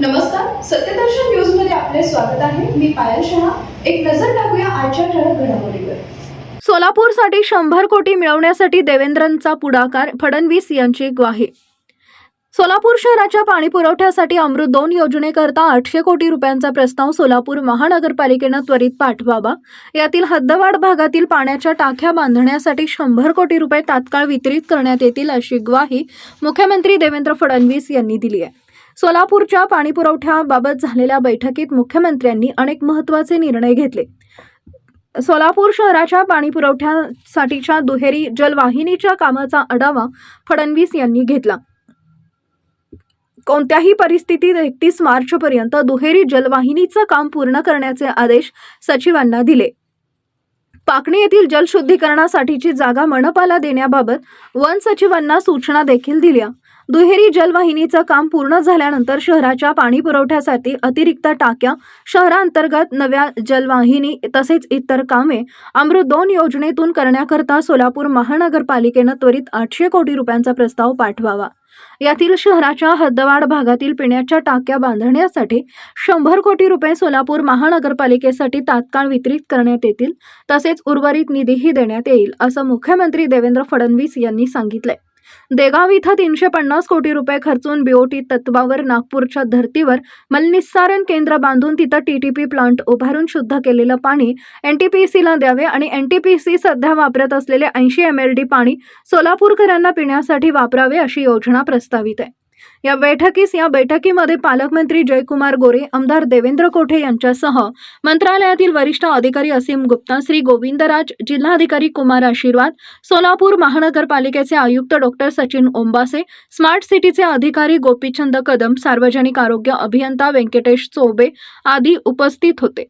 नमस्कार सत्यदर्शन न्यूजमध्ये आपले स्वागत आहे. मी पायल शहा. एक नजर टाकूया आजच्या ठळक घडामोडीवर. सोलापूरसाठी शंभर कोटी मिळवण्यासाठी देवेंद्रांचा पुढाकार फडणवीस यांची ग्वाही. सोलापूर शहराच्या पाणी पुरवठ्यासाठी अमृत दोन योजनेकरता आठशे कोटी रुपयांचा प्रस्ताव सोलापूर महानगरपालिकेनं त्वरित पाठवावा. यातील हद्दवाढ भागातील पाण्याच्या टाक्या बांधण्यासाठी शंभर कोटी रुपये तात्काळ वितरित करण्यात येतील अशी ग्वाही मुख्यमंत्री देवेंद्र फडणवीस यांनी दिली आहे. सोलापूरच्या पाणीपुरवठ्याबाबत झालेल्या बैठकीत मुख्यमंत्र्यांनी अनेक महत्त्वाचे निर्णय घेतले. सोलापूर शहराच्या पाणीपुरवठ्यासाठीच्या दुहेरी जलवाहिनीच्या कामाचा आढावा फडणवीस यांनी घेतला. कोणत्याही परिस्थितीत एकतीस मार्चपर्यंत दुहेरी जलवाहिनीचं काम पूर्ण करण्याचे आदेश सचिवांना दिले. पाकणी येथील जलशुद्धीकरणासाठीची जागा मनपाला देण्याबाबत वन सचिवांना सूचना देखील दिल्या. दुहेरी जलवाहिनीचं काम पूर्ण झाल्यानंतर शहराच्या पाणी पुरवठ्यासाठी अतिरिक्त टाक्या शहरांतर्गत नव्या जलवाहिनी तसेच इतर कामे अमृत दोन योजनेतून करण्याकरता सोलापूर महानगरपालिकेनं त्वरित आठशे कोटी रुपयांचा प्रस्ताव पाठवावा. यातील शहराच्या हद्दवाढ भागातील पिण्याच्या टाक्या बांधण्यासाठी शंभर कोटी रुपये सोलापूर महानगरपालिकेसाठी तात्काळ वितरित करण्यात येतील तसेच उर्वरित निधीही देण्यात येईल असं मुख्यमंत्री देवेंद्र फडणवीस यांनी सांगितलंय. देगाव इथं तीनशे पन्नास कोटी रुपये खर्चून बीओटी तत्वावर नागपूरच्या धर्तीवर मलनिस्सारण केंद्र बांधून तिथं टीटीपी प्लांट उभारून शुद्ध केलेलं पाणी एनटीपीसीला द्यावे आणि एनटीपीसी सध्या वापरत असलेले ऐंशी एम एल डी पाणी सोलापूरकरांना पिण्यासाठी वापरावे अशी योजना प्रस्तावित आहे. या बैठकीस या बैठकीमध्ये पालकमंत्री जयकुमार गोरे आमदार देवेंद्र कोठे यांच्यासह मंत्रालयातील वरिष्ठ अधिकारी असीम गुप्ता श्री गोविंदराज जिल्हाधिकारी कुमार आशीर्वाद सोलापूर महानगरपालिकेचे आयुक्त डॉक्टर सचिन ओंबासे स्मार्ट सिटीचे अधिकारी गोपीचंद कदम सार्वजनिक आरोग्य अभियंता व्यंकटेश चोबे आदी उपस्थित होते.